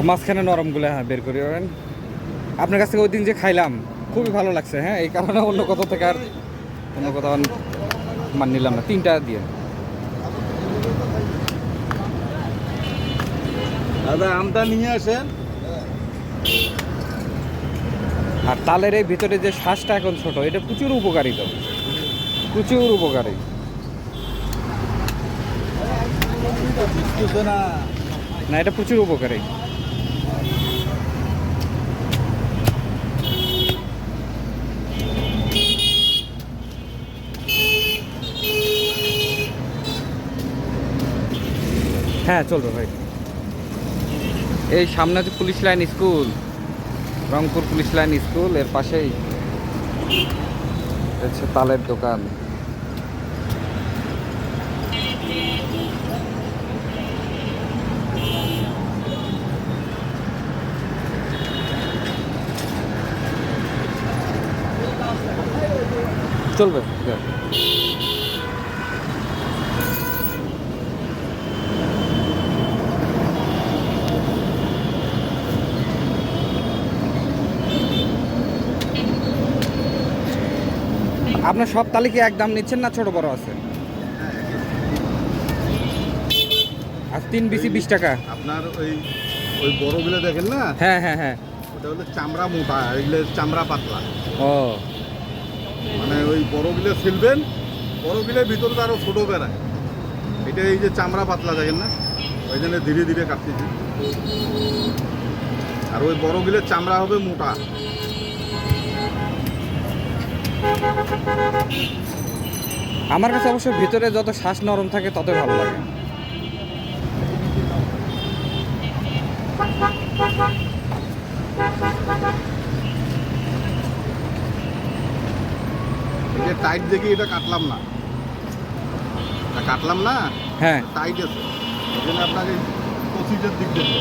মাঝখানে নরমগুলো হ্যাঁ বের করে দেবেন আপনার কাছ থেকে ওই দিন যে খাইলাম খুবই ভালো লাগছে হ্যাঁ এই কারণে অন্য কোথাও থেকে আর অন্য কোথাও মান নিলাম না তিনটা দিয়ে। দাদা আমটা নিয়ে আসেন। আর তালের এই ভিতরে যে শ্বাসটা এখন ছোট এটা প্রচুর উপকারী তো। প্রচুর উপকারী। না। না এটা প্রচুর উপকারী। হ্যাঁ চলবে ভাই। এই সামনে যে police line school, Rangpur police line school, এর পাশেই হচ্ছে তালের দোকান। চলবে। আপনার সব তালে কি এক দাম নিচ্ছেন না ছোট বড় আছে? আর তিন বিসি বিশ টাকা। আপনার ওই ওই বড়গুলো দেখেন না? হ্যাঁ হ্যাঁ হ্যাঁ। ওটা হলো চামড়া মোটা এগুলো চামড়া পাতলা। ও। মানে ওই বড়গুলো ফেলবেন বড়গুলোর ভিতরে তো আরও ছোটো বেড়ায়। এটা এই যে চামড়া পাতলা দেখেন না? ওই জন্য ধীরে ধীরে কাটতেছি। আর ওই বড়গুলোর চামড়া হবে মোটা। আমার কাছে অবশ্য ভিতরে যত শ্বাস নরম থাকে তত ভালো লাগে। টাইট দেখে এটা কাটলাম না। কাটলাম না? হ্যাঁ। টাইট আছে। আপনাকে প্রসিজার দিক দেখতে হবে।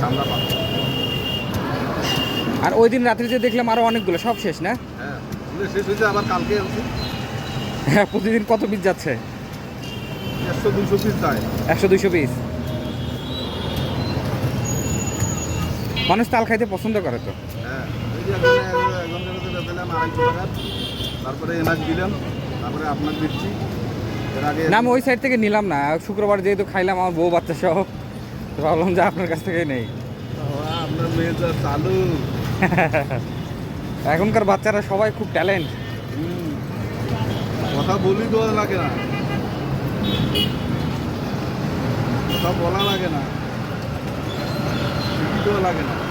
চামড়া পাতলা আর ওই দিন রাত্রে যে দেখলাম আরও অনেকগুলো সব শেষ না? হ্যাঁ শেষ হয়েছে আবার কালকে আনছি। হ্যাঁ প্রতিদিন কত পিস যাচ্ছে? একশো দুশো পিস যায় একশো পিস মানুষ তাল খাইতে পছন্দ করে তো। হ্যাঁ তারপরে এনাজ দিলাম তারপরে আপনার দিচ্ছি। না আমি ওই সাইড থেকে নিলাম না। শুক্রবার যেহেতু খাইলাম আমার বউ বাচ্চা সহ। ভাবলাম যে আপনার কাছ থেকে নেই। আপনার মেয়ে চালু। এখনকার বাচ্চারা সবাই খুব ট্যালেন্ট কথা বলি তো লাগে না। কথা বলা লাগে না। লাগে না।